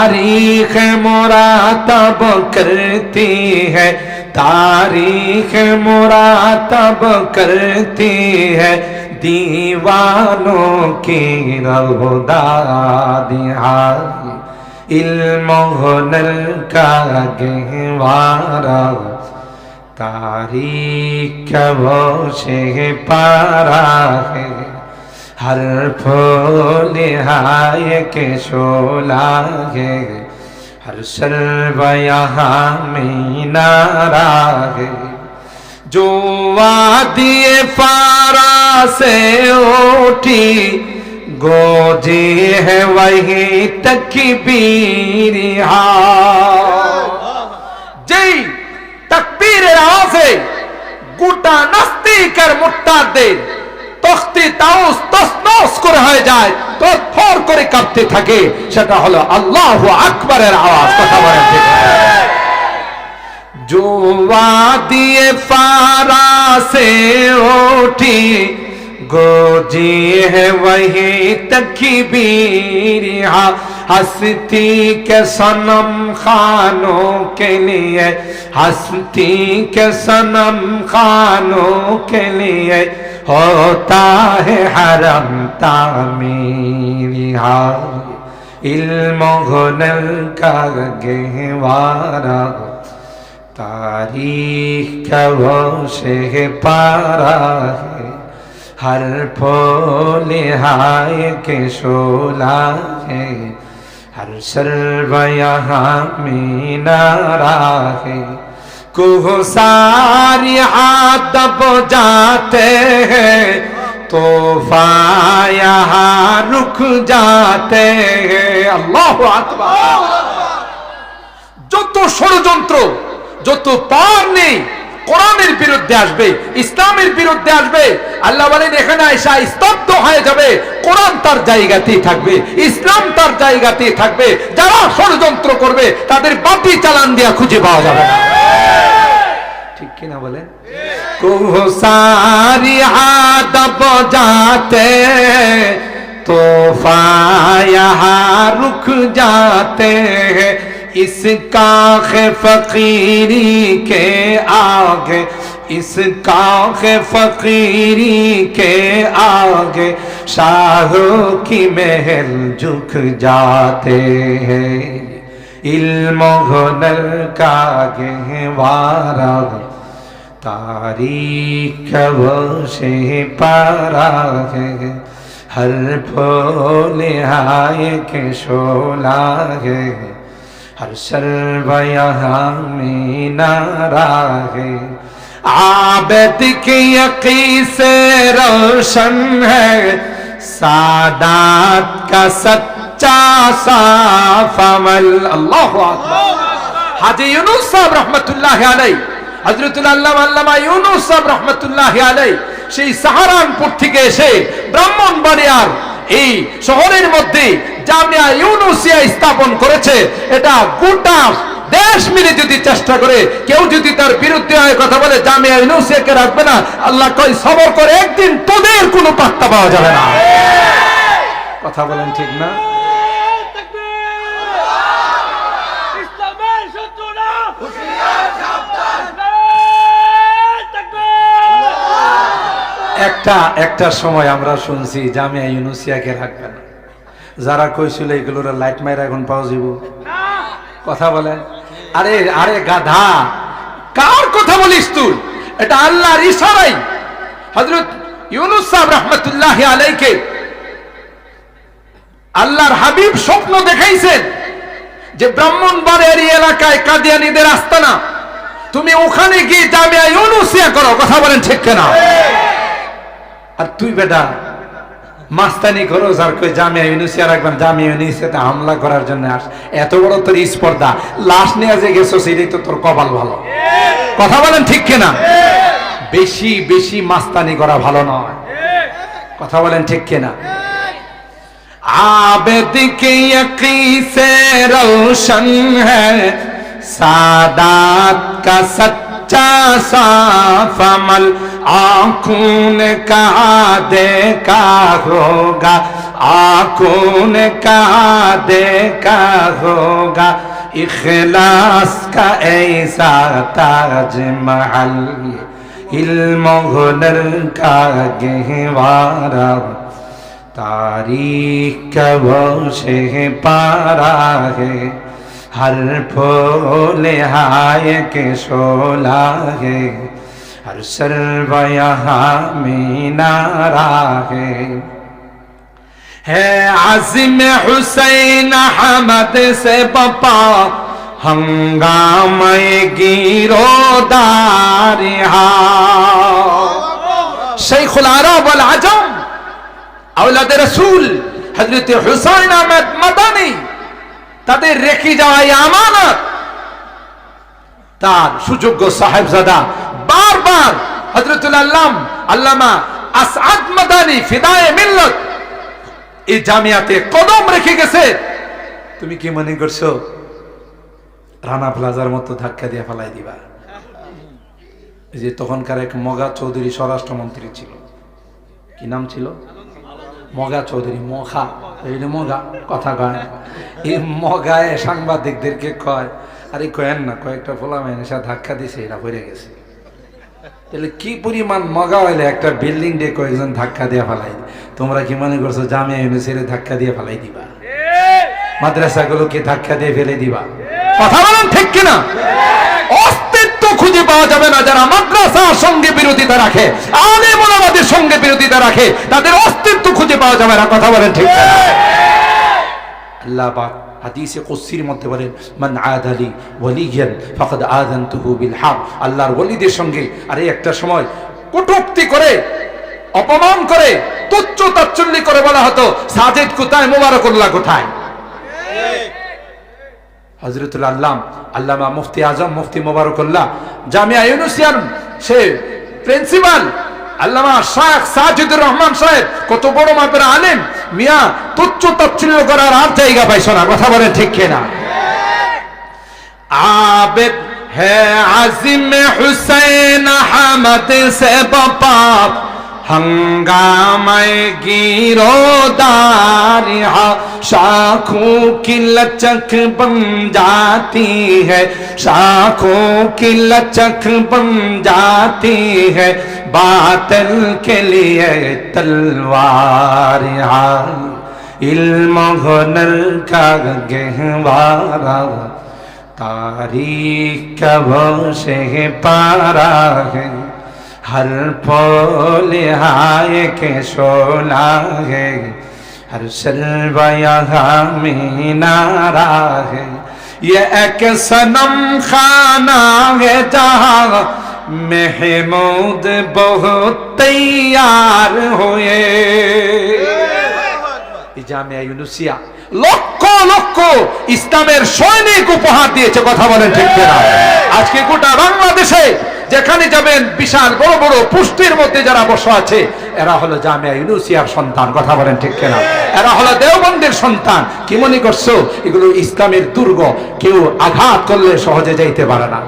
تاریخ مراتب کرتی ہے، تاریخ مراتب کرتی ہے۔ دیوانوں کی رہدار علم و ہنر کا گہوارا تاریخ وہ سے پارا ہے۔ ہر پھول ہائے کے شولا ہے ہر شرب یہاں میں نارا ہے جو وادی پارا سے اوٹی گوجی ہے وہی تکبیر ہاں جی تکبیر راہ سے، گوٹا نستی کر مٹا دے۔ তখতি তাউস তসনস করে হয়ে যায়। তৎফর করে কাঁপতে থাকে। সেটা হলো আল্লাহ আকবরের আওয়াজ। কথা বলেন ঠিক জুয়া দিয়ে ফারাসে ওঠি। গোজি হে ওহি তকবীর। হস্তি কে সনম খানো কে লিয়ে। কে সনম খানো কে লিয়ে। ہوتا ہے حرم تعمیر علم و غنر کا گہوارا تاریخ کا وہ سے پارا ہے؟ ہر پھول ہائے کے شولا ہے۔ ہر سرو یہاں مینارا ہے۔ सारी आदब जाते हैं तोहफा यहाँ रुक जाते हैं अल्लाह अकबर যত ষড়যন্ত্র যত পার নেই কোরআনের বিরুদ্ধে আসবে ইসলামের বিরুদ্ধে আসবে আল্লাহ বলেন এখানে আয়সা স্তব্ধ হয়ে যাবে কোরআন তার জায়গাতেই থাকবে ইসলাম তার জায়গাতেই থাকবে যারা ষড়যন্ত্র করবে তাদের বাতি চালান দিয়া খুঁজে পাওয়া যাবে না ঠিক কিনা বলেন কুসারি আদব যাতে توفا رک جاتے ہیں۔ اس کاخ فقیری کے آگے اس کاخ فقیری کے آگے شاہوں کی محل جھک جاتے ہیں۔ علم و ہنر کا گہوارا تاریخ وہ سے پارا ہے ہر پھول ہائے کے شولا ہے ہر سر یہاں میں ہے عابد کی یقی سے روشن ہے سادات کا ست স্থাপন করেছে। এটা গোটা দেশ মিলে যদি চেষ্টা করে, কেউ যদি তার বিরুদ্ধে হয় কথা বলে, জামিয়া ইউনুসিয়াকে রাখবে না, আল্লাহ কই সবর করে একদিন তোদের কোনো পাত্তা পাওয়া যাবে না। কথা বলেন ঠিক না? একটা একটা সময় আমরা শুনছি, জামিয়া ইউনুসিয়াকে রাখবে না যারা কইছিল এগুলোর লাইট মাইরা এখন পাওয়া যাব কথা বলে আরে আরে গাধা, কার কথা বলিস তুই? এটা আল্লাহর ইশারাই। হযরত ইউনুস সাহেব রহমতুল্লাহ আলাইকে আল্লাহর হাবিব স্বপ্ন দেখাইছেন। যে ব্রাহ্মণবাড়িয়ার এই এলাকায় কাদিয়ানীদের আস্তানা, তুমি ওখানে গিয়ে জামিয়া ইউনুসিয়া করো, কথা বলেন ঠিক কেনা? আর তুই বেটা, মাস্তানি করো, যার কই জামিয়া ইউনিসিয়া রাখবেন, জামিয়া ইউনিসিয়াতে হামলা করার জন্য আস এত বড় তোর স্পর্ধা, লাশ নিয়ে যে গেছো সেটাই তো তোর কপাল ভালো। কথা বলেন ঠিক কিনা? বেশি বেশি মাস্তানি করা ভালো নয়। কথা বলেন ঠিক কিনা? عابد کی یقین سے روشن ہے، سادات کا سچا صاف عمل آنکھوں نے کہا دیکھا ہوگا، آنکھوں نے کہا دیکھا ہوگا۔ اخلاص کا ایسا تاج محل، علم و غنر کا گہوارہ۔ तारीख से पारा है हर फूल हाय के शोला है हर सर्व यहाँ में नारा है है आजिम हुसैन हमद से पपा हंगाम गिरोदार शेखुल आरब अल आजम আওলাদ রসুল হজরত হুসাইন আহমেদ মাদানি, তাদের রেখে যাওয়া আমানত, তার সুযোগ্য সাহেবজাদা বারবার হজরতুল আল্লাম, আল্লামা আসআদ মাদানি ফিদায়ে মিল্লত, এই জামিয়াতে কদম রেখে গেছে। তুমি কি মনে করছ? রানা প্লাজার মতো ধাক্কা দিয়ে ফেলাই দিবা। যে তখনকার এক মগা চৌধুরী স্বরাষ্ট্রমন্ত্রী ছিল। কি নাম ছিল? মগা চৌধুরী মখা এই মগা কথা কয় না। এই মগায় সাংবাদিকদেরকে কয়, আরে কয়েন না, কয়েকটা ফোলা মেনেসা ধাক্কা দিছে, এরা পড়ে গেছে। তাহলে কি পরিমাণ মগা হইলে একটা বিল্ডিং ডে কয়েকজন ধাক্কা দিয়ে ফেলাই তোমরা কি মনে করছ জামিয়া ইউনিভার্সিটি ধাক্কা দিয়ে ফেলাই দিবা? মাদ্রাসাগুলোকে ধাক্কা দিয়ে ফেলে দিবা? কথা বলেন ঠিক কিনা? অস্তিত্ব খুঁজে পাওয়া যাবে না যারা মাদ্রাসার সঙ্গে বিরোধিতা রাখে আলে মোলামাদের সঙ্গে বিরোধিতা রাখে, তাদের পাওয়া যাবে না কথা বলেন ঠিক আল্লাহ পাক হাদিসে কুসির মধ্যে বলেন মান আদালি ওয়ালিয়ান ফাকাদ আযানতুহু বিল হক। আল্লাহর ওলিদের সঙ্গে আরে একটা সময় কটূক্তি করে অপমান করে তুচ্ছ তাচ্ছল্য করে বলা হতো সাজেদ কোথায় মোবারকুল্লাহ কোথায়? হজরতুল আল্লাম আল্লামা মুফতি আজম মুফতি মোবারকুল্লাহ জামিয়া ইউনুসিয়ান সে প্রিন্সিপাল আল্লামা শাহ সাজিদুর রহমান সাহেব কত বড় মাপের আলেম মিয়া তুচ্ছ তাচ্ছিল্য করার আর জায়গা পাইছো না কথা বলে ঠিক কিনা আবেদ ہے عظیم حسین حمد سے بپاپ ہنگامہ گیرو داریا شاخوں کی لچک بن جاتی ہے شاخوں کی لچک بن جاتی ہے باطل کے لیے تلوار علم و غنر کا گہوارا تاریخ کا وہ سے پارا ہے، ہر پول ہائے کے شولا ہے، ہر سلو یہاں مینارا ہے۔ یہ ایک سنم خانہ ہے جہاں মেহমুদ বহু তৈয়ার হয়ে। জামিয়া ইউনুসিয়া লক্ষ লক্ষ ইসলামের সৈনিক উপহার দিয়েছে, কথা বলেন ঠিক না আজকে গোটা বাংলাদেশে যেখানে যাবেন, বিশাল বড় বড় পুষ্টির মধ্যে যারা বসে আছে, এরা হলো জামিয়া ইউনুসিয়ার সন্তান, কথা বলেন ঠিক না এরা হলো দেওবন্দের সন্তান। কি মনে করছ? এগুলো ইসলামের দুর্গ। কেউ আঘাত করলে সহজে যাইতে পারে না।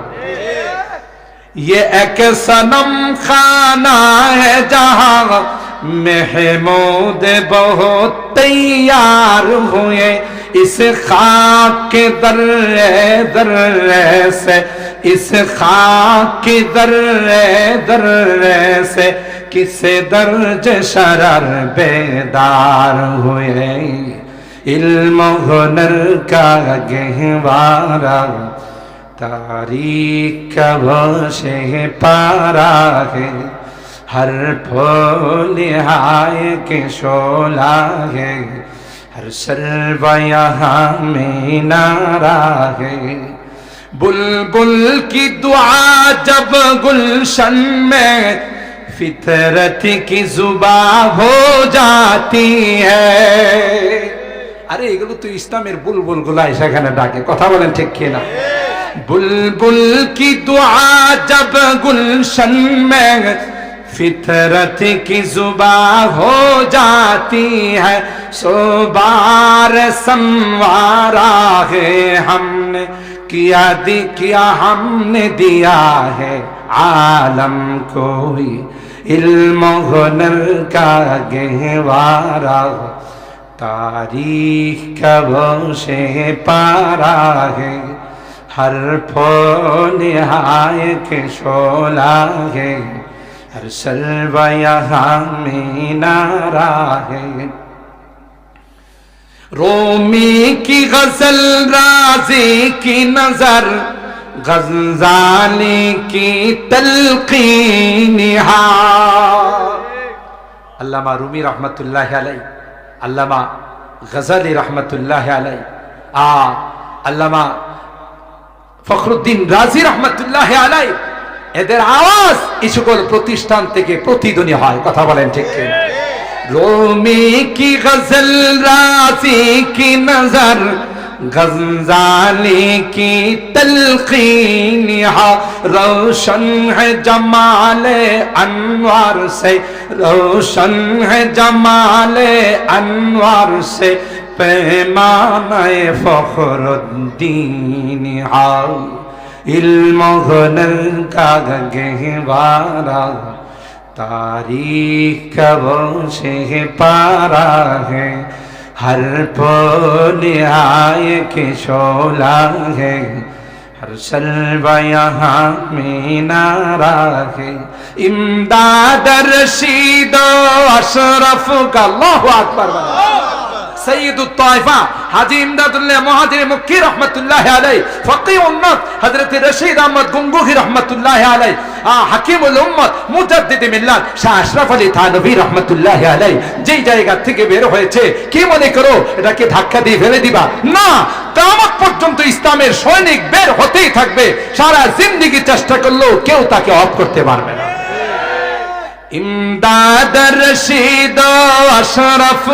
یہ ایک سنم خانہ ہے جہاں محمود بہت تیار ہوئے۔ اس خاک کے درے درے سے، اس خاک کی درے درے سے کسے درج شرر بیدار ہوئے۔ علم و کا گہوارہ तारीख का वो से पारा है हर फूल हाय के शोला है हर सर्व यहाँ में नारा है बुलबुल की दुआ जब गुलशन में फितरत की जुबा हो जाती है আরে এগুলো তো ইসলামের বুলবুল গুলা সেখানে ডাকে কথা বলেন ঠিক কিনা بلبل کی دعا جب گلشن میں فطرت کی زباں ہو جاتی ہے، سو بار سموارا ہے ہم نے کیا، دی، کیا ہم نے دیا ہے عالم کوئی علم و غنر کا گہوارا تاریخ کا وہ پارا ہے हर फूल हाय के शोला है हर सल्व यहाँ में नारा है रोमी की गजल राजी की नजर गजाली की तलकीन अल्लामा रूमी रहमतुल्लाह अलैह अल्लामा गजली रहमतुल्लाह अलैह आ अल्लामा ফখরুদ্দিন রাজি রহমতুল্লাহ আলাই এদের আওয়াজ এই সকল প্রতিষ্ঠান থেকে প্রতিধ্বনি হয় কথা বলেন ঠিক কি না? रोमी की गजल राजी की नजर गजाली की तलकीन यहाँ रोशन है जमाल अनवार से रोशन है जमाल अनवार से پیمانۂ فخر الدین آؤ علم ہنر کا گہوارا تاریخ کبوں سے پارا ہے ہر پول آئے کے شولا ہے ہر سلوا یہاں میں نارا ہے امداد رشید و اشرف کا اللہ اکبر ধাক্কা দিয়ে ফেলে দিবা। না পর্যন্ত ইসলামের সৈনিক বের হতেই থাকবে। সারা জিন্দিগি চেষ্টা করলেও কেউ তাকে অফ করতে পারবে না। امداد رشید اشرف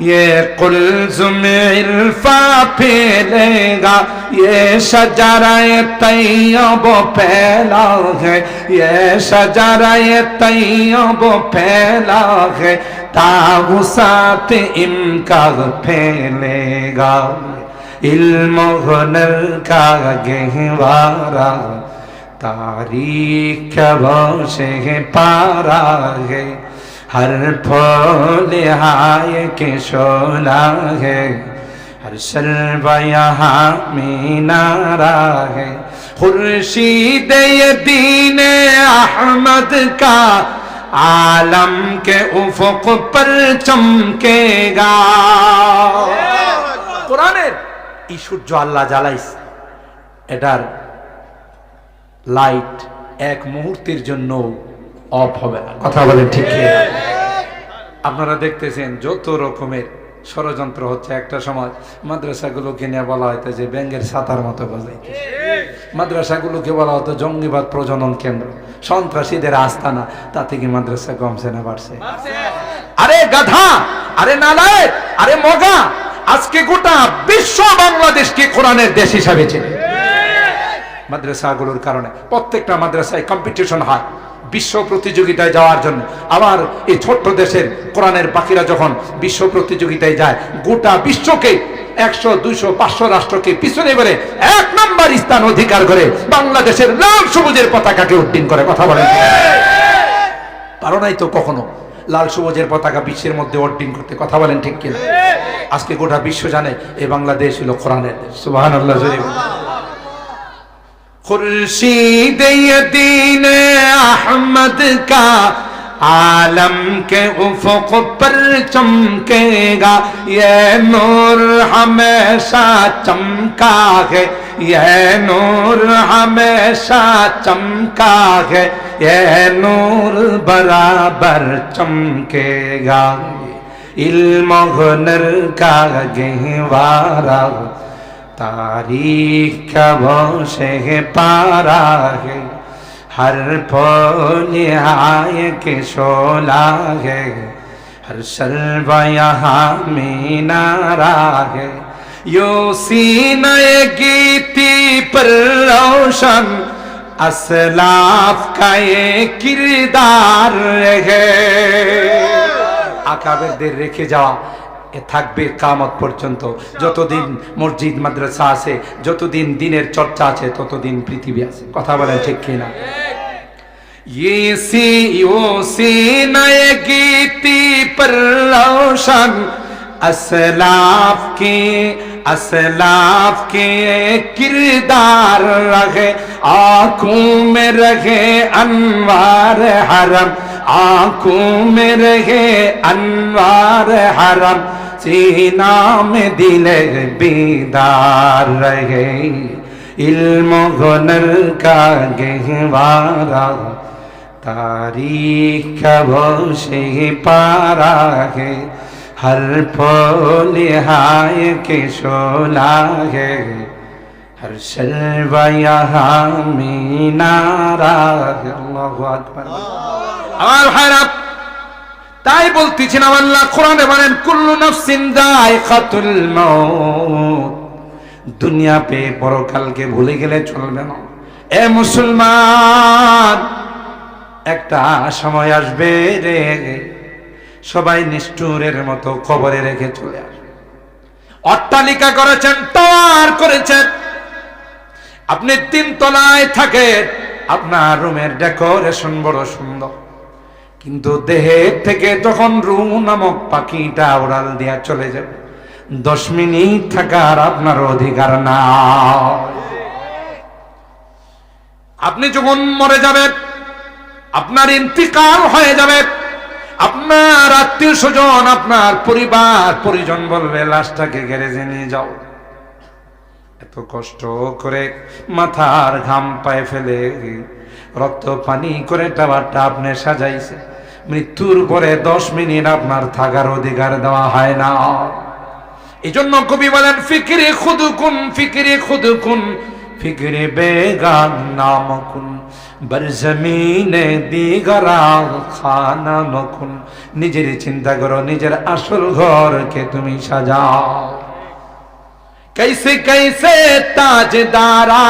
ये कुलजुम इल्फा फैलेगा ये शजराए तैयब फैला है ये शजराए तैयब फैला है तागुसात इनका फैलेगा इल्म हुनर का गहवारा तारीख से पारा है हर फूल हाय के शोला है हर सर्व यहाँ में नारा है खुर्शीद ये दीन अहमद का आलम के उफक पर चमकेगा কোরআনের এই সূর্য আল্লাহ জ্বালাইছে এটার লাইট এক মুহূর্তের জন্য অফ হবে কথা বলেন ঠিক আপনারা দেখতেছেন যত রকমের ষড়যন্ত্র হচ্ছে। একটা সময় মাদ্রাসাগুলোকে নিয়ে বলা হয়তো যে ব্যাঙ্গের ছাতার মতো বাজাইতে মাদ্রাসাগুলোকে বলা হতো জঙ্গিবাদ প্রজনন কেন্দ্র। সন্ত্রাসীদের আস্তানা তাতে কি মাদ্রাসা কমছে না বাড়ছে? আরে গাধা! আরে নালায় আরে মগা! আজকে গোটা বিশ্ব বাংলাদেশকে কোরআনের দেশ হিসাবে চেনে। মাদ্রাসাগুলোর কারণে প্রত্যেকটা মাদ্রাসায় কম্পিটিশন হয়। বিশ্ব প্রতিযোগিতায় যাওয়ার জন্য। আবার এই ছোট্ট দেশের কোরআনের পাখিরা যখন বিশ্ব প্রতিযোগিতায় যায়, গোটা বিশ্বকে একশো, দুইশো, পাঁচশো রাষ্ট্রকে পিছনে বেড়ে এক নম্বর স্থান অধিকার করে বাংলাদেশের লাল সবুজের পতাকাকে উড্ডীন করে। কথা বলেন। পারো নাই তো কখনো লাল সবুজের পতাকা বিশ্বের মধ্যে অর্ডিন করতে। কথা বলেন ঠিক কিনা? আজকে গোটা বিশ্ব জানে, এই বাংলাদেশ হলো কোরআনের দেশ। সুবাহান আল্লাহ खुर्शीद दीन अहमद का आलम के उफक पर चमकेगा ये नूर हमेशा चमका है ये नूर हमेशा चमका है ये नूर बराबर चमकेगा इल्म हुनर का गहवारा तारीख कब से पारा है हर फूल आय के शोला है हर सर्व यहाँ में नारा है यो सीने गीती पर रोशन असलाफ का ये किरदार है আকাবেরদের রেখে যাওয়া এ থাকবে কামত পর্যন্ত যতদিন মসজিদ মাদ্রাসা আছে যতদিন দিনের চর্চা আছে ততদিন পৃথিবী আছে কথা বলেন ঠিক কিনা ये सी वो सी नए गीती पर रोशन असलाफ के असलाफ के किरदार रहे आंखों में रहे अनवार हरम आंखों में रहे अनवार हरम سینہ میں دل بیدار رہے، علم و ہنر کا گہوارا تاریخ کا بوش ہی پارا ہے۔ ہر پھول ہائے کے شولا ہے۔ ہر شلو یہاں میں نارا ہے۔ اللہ اکبر۔ اللہ তাই বলতেছিলাম আল্লাহ কোরআনে বলেন, কুল্লু নাফসিন যায়কাতুল মাউত। দুনিয়া পে পরকালকে ভুলে গেলে চলবে না। এ মুসলমান, একটা সময় আসবে রে, সবাই নিষ্ঠুরের মতো খবরে রেখে চলে আসবে। অট্টালিকা করেছেন, টাওয়ার করেছেন। আপনি তিন তলায় থাকেন, আপনার রুমের ডেকোরেশন বড় সুন্দর। কিন্তু দেহের থেকে যখন রু নামক পাখিটা উড়াল দিয়া চলে যাবে, দশ মিনিট থাকার আপনার অধিকার না। আপনি যখন মরে যাবেন আপনার ইন্তিকাল হয়ে যাবে, আপনার আত্মীয় স্বজন, আপনার পরিবার, পরিজন বলবে, লাশটাকে গ্যারেজে নিয়ে যাও। এত কষ্ট করে মাথার ঘাম পায়ে ফেলে, রক্ত পানি করে টাবারটা আপনি সাজাইছে। মৃত্যুর পরে দশ মিনিট আপনার থাকার অধিকার দেওয়া হয় না এই জন্য কবি বলেন ফিকিরে খুদুকুন ফিকিরে খুদুকুন ফিকিরে বেগান নাম কুন বর জমিনে দিগরা খানা মকুন নিজের চিন্তা করো নিজের আসল ঘরকে তুমি সাজাও कैसे कैसे ताजदारा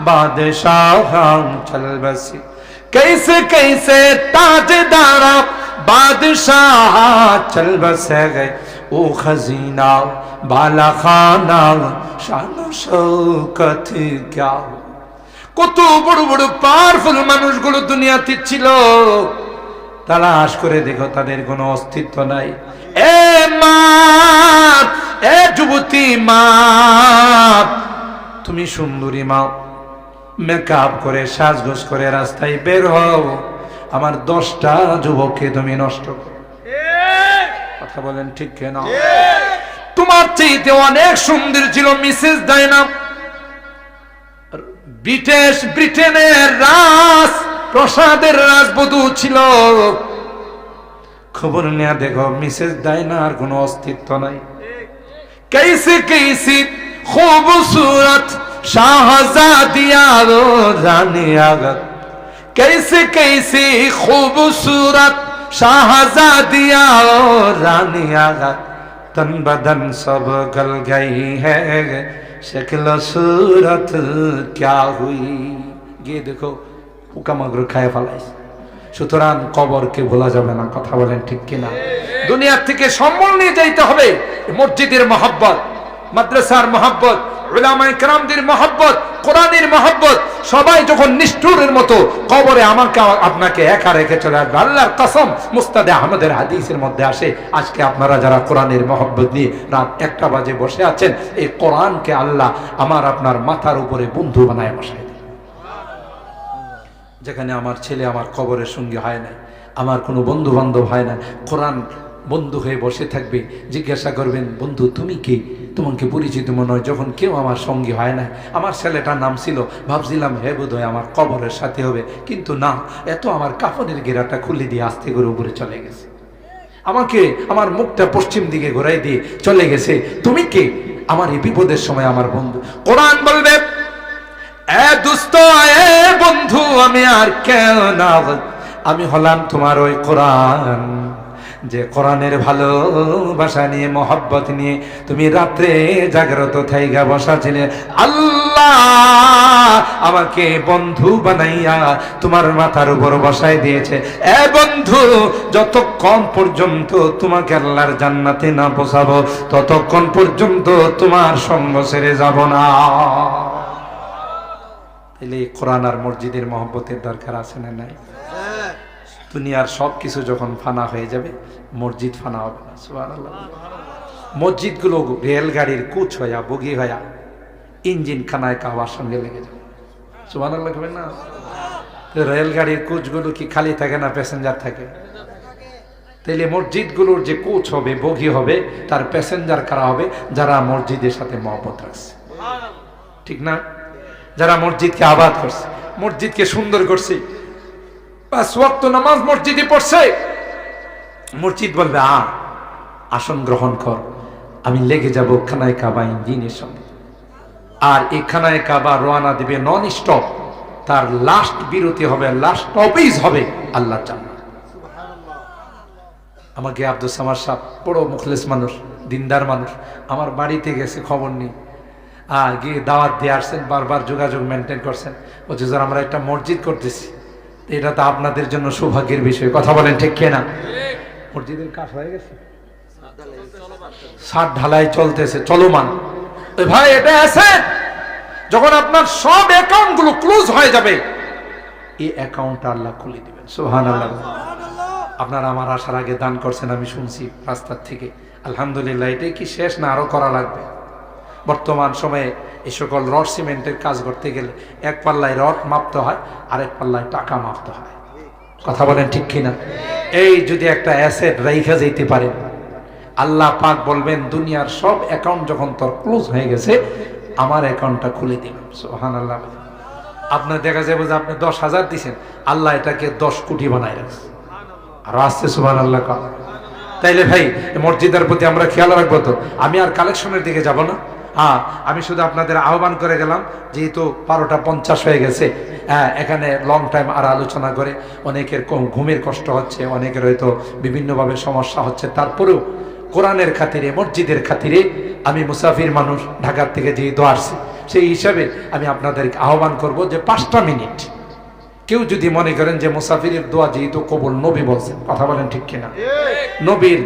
बादशाह चल बसी कैसे कैसे ताजदारा बादशाह चल बसे गए ओ खजीना बाला खाना शान शौकत क्या কত বড় বড় পাওয়ারফুল মানুষগুলো দুনিয়াতে ছিল তালাশ করে দেখো তাদের কোনো অস্তিত্ব নাই এ মা এ যুবতী মা তুমি সুন্দরী মা মেকআপ করে, সাজগোজ করে রাস্তায় বের হও। আমার দশটা যুবককে তুমি নষ্ট কথা বলেন ঠিক কেন? তোমার চাইতে অনেক সুন্দর ছিল মিসেস ডাইনা ব্রিটিশ ব্রিটেনের রাজ, প্রসাদের রাজবধূ ছিল। খবর নেয়া দেখো, মিসেস ডাইনার কোনো অস্তিত্ব নাই। কেসি খুব খুবসুরত शाहजादिया रो रानी आगत कैसे कैसी खूबसूरत शाहजादिया रो रानी आगत तन बदन सब गल गई है शक्ल सूरत क्या हुई গিয়ে দেখো পোকামাকড় খায় ফেলাইছে সুতরাং কবরকে ভোলা যাবে না কথা বলেন ঠিক কিনা দুনিয়ার থেকে সম্বল নিয়ে যাইতে হবে মসজিদের মহাব্বত মাদ্রাসার মহাব্বত মহাব্বত রাত একটা বাজে বসে আছেন, এই কোরআনকে আল্লাহ আমার আপনার মাথার উপরে বন্ধু বানায় বসায় যেখানে আমার ছেলে আমার কবরের সঙ্গে হয় নাই, আমার কোনো বন্ধু বান্ধব হয় না কোরআন বন্ধু হয়ে বসে থাকবে, জিজ্ঞাসা করবেন, বন্ধু, তুমি কে? তোমাকে পরিচিত মনে হয় যখন কেউ আমার সঙ্গী হয় না। আমার ছেলেটার নাম ছিল, ভাবছিলাম, হে বোধ হয় আমার কবরের সাথে হবে। কিন্তু না, এত আমার কাফনের গেরাটা খুলে দিয়ে আস্তে করে উপরে চলে গেছে। আমাকে আমার মুখটা পশ্চিম দিকে ঘোরাই দিয়ে চলে গেছে, তুমি কে? আমার এই বিপদের সময় আমার বন্ধু, কোরআন বলবে বন্ধু, আমি আর কেউ না। আমি হলাম তোমার ওই কোরআন। যে কোরআনের ভালোবাসা নিয়ে, মোহব্বত নিয়ে তুমি রাত্রে জাগ্রত থাইগা বসা ছিলে আল্লাহ আমাকে বন্ধু বানাইয়া তোমার মাথার উপর বসাই দিয়েছে। এ বন্ধু, যতক্ষণ পর্যন্ত তোমাকে আল্লাহর জান্নাতে না বসাবো ততক্ষণ পর্যন্ত তোমার সঙ্গ ছেড়ে যাব না। তাহলে কোরআন আর মসজিদের মহব্বতের দরকার আছে না নাই? দুনিয়ার সব কিছু যখন ফানা হয়ে যাবে মসজিদ ফানা হবে না সুবহানাল্লাহ। মসজিদগুলো রেলগাড়ির কুচ হইয়া বগি হইয়া ইঞ্জিন খানায় কাওয়ার সঙ্গে লেগে যাবে। সুবহানাল্লাহ খাবেন না? তো রেলগাড়ির কোচগুলো কি খালি থাকে না প্যাসেঞ্জার থাকে? তাইলে মসজিদগুলোর যে কোচ হবে বগি হবে তার প্যাসেঞ্জার কারা হবে? যারা মসজিদের সাথে মহব্বত রাখছে। ঠিক না? যারা মসজিদকে আবাদ করছে মসজিদকে সুন্দর করছে পাঁচ ওয়াক্ত নামাজ মসজিদে পড়ছে। মসজিদ বলবে আ আসন গ্রহণ কর আমি লেগে যাব খানায় কাবা ইঞ্জিনের সঙ্গে। আর এই খানায় কাবা রোয়ানা দিবে নন স্টপ তার লাস্ট বিরতি হবে লাস্ট স্টপেজ হবে আল্লাহ জান্নাত। আমাকে আব্দুল সামার সাহ বড় মুখলেস মানুষ দিনদার মানুষ আমার বাড়িতে গেছে খবর নেই। আর গিয়ে দাওয়াত দিয়ে আসছেন বারবার যোগাযোগ মেনটেন করছেন। বলছে আমরা একটা মসজিদ করতেছি। এটা তো আপনাদের জন্য সৌভাগ্যের বিষয়। কথা বলেন ঠিক কেনা? মসজিদের কাজ হয়ে গেছে? ষাট ঢালাই চলতেছে চলমান। ভাই এটা আছে। যখন আপনার সব অ্যাকাউন্টগুলো ক্লোজ হয়ে যাবে এই অ্যাকাউন্ট আল্লাহ খুলে দিবেন। সোহান আল্লাহ আপনারা আমার আসার আগে দান করছেন আমি শুনছি রাস্তার থেকে। আলহামদুলিল্লাহ এটাই কি শেষ না আরও করা লাগবে? বর্তমান সময়ে এই সকল রড সিমেন্টের কাজ করতে গেলে এক পাল্লায় রড মাপতে হয় আর এক পাল্লায় টাকা মাপতে হয়। কথা বলেন ঠিক কিনা? এই যদি একটা অ্যাসেট রাইখা যেতে পারেন, আল্লাহ পাক বলবেন, দুনিয়ার সব অ্যাকাউন্ট যখন তোর ক্লোজ হয়ে গেছে, আমার অ্যাকাউন্টটা খুলে দিলাম সোহান আল্লাহ আপনার দেখা যাবে যে আপনি দশ হাজার দিছেন, আল্লাহ এটাকে দশ কোটি বানায় রাখছে। আর আসছে সুবান আল্লাহ তাইলে ভাই মসজিদের প্রতি আমরা খেয়াল রাখব তো। আমি আর কালেকশনের দিকে যাব না। হ্যাঁ আমি শুধু আপনাদের আহ্বান করে গেলাম যেহেতু বারোটা পঞ্চাশ হয়ে গেছে। হ্যাঁ এখানে লং টাইম আর আলোচনা করে অনেকের কম- ঘুমের কষ্ট হচ্ছে অনেকের হয়তো বিভিন্নভাবে সমস্যা হচ্ছে। তারপরেও কোরআনের খাতিরে মসজিদের খাতিরে আমি মুসাফির মানুষ ঢাকার থেকে যেহেতু আসছি সেই হিসাবে আমি আপনাদেরকে আহ্বান করব যে পাঁচটা মিনিট। কেউ যদি মনে করেন যে মুসাফিরের দোয়া যেহেতু কবুল নবী বলছেন কথা বলেন ঠিক কিনা? নবীর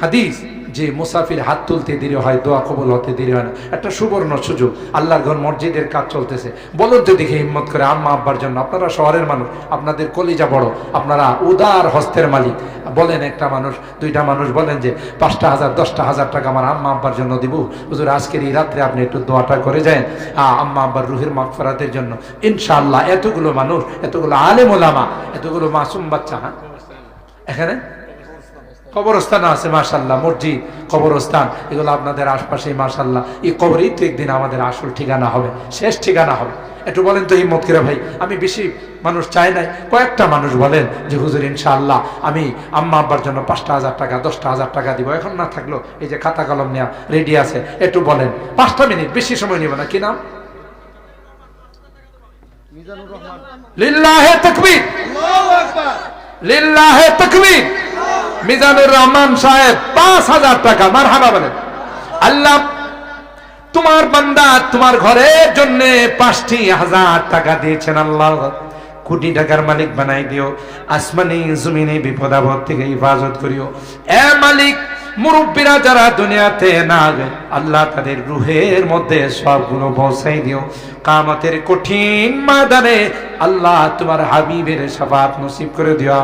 হাদিস যে মুসাফির হাত তুলতে দেরি হয়, দোয়া কবল হতে দেরি হয় না। একটা সুবর্ণ সুযোগ। আল্লাহর ঘর মসজিদের কাজ চলতেছে। বলুন তো দেখে হিম্মত করে, আম্মা, আব্বার জন্য। আপনারা শহরের মানুষ, আপনাদের কলিজা বড়। আপনারা উদার হস্তের মালিক। বলেন একটা মানুষ, দুইটা মানুষ বলেন যে, পাঁচটা হাজার, দশটা হাজার টাকা আমার আম্মা, আব্বার জন্য দিব। হুজুর, আজকের এই রাত্রে আপনি একটু দোয়াটা করে যান। আম্মা, আব্বার রুহের মাগফরাতের জন্য। ইনশাআল্লাহ, এতগুলো মানুষ, এতগুলো আলেম ওলামা এতগুলো মাসুম বাচ্চা হ্যাঁ? এখানে? কবরস্থান আছে মাশাল্লাহ মসজিদ কবরস্থান এগুলো আপনাদের আশপাশে মাশাল্লাহ এই কবরেই তো একদিন আমাদের আসল ঠিকানা হবে শেষ ঠিকানা হবে। একটু বলেন তো হিম্মত করে ভাই আমি বেশি মানুষ চাই নাই কয়েকটা মানুষ বলেন যে হুজুর ইনশাআল্লাহ আমি আম্মা আব্বার জন্য পাঁচটা হাজার টাকা দশটা হাজার টাকা দিব এখন না থাকল এই যে খাতা কলম নেওয়া রেডি আছে একটু বলেন পাঁচটা মিনিট বেশি সময় নেব না কি নাম? লিল্লাহে তাকবীর। লিল্লাহে তাকবীর। মিজানুর রহমান সাহেব, পাঁচ হাজার টাকা মার হাবা বলেন আল্লাহ, তোমার বান্দা তোমার ঘরের জন্য পাঁচটি হাজার টাকা দিয়েছেন আল্লাহ। কোটি টাকার মালিক বানাই দিও, আসমানি জমিনে বিপদ আপদ থেকে হেফাজত করিও। এ মালিক, মুরব্বীরা যারা দুনিয়াতে না আল্লাহ তাদের রুহের মধ্যে সবগুলো পৌঁছাই দিও। কামতের কঠিন মাদানে আল্লাহ তোমার হাবিবের সাফাত নসিব করে দিও।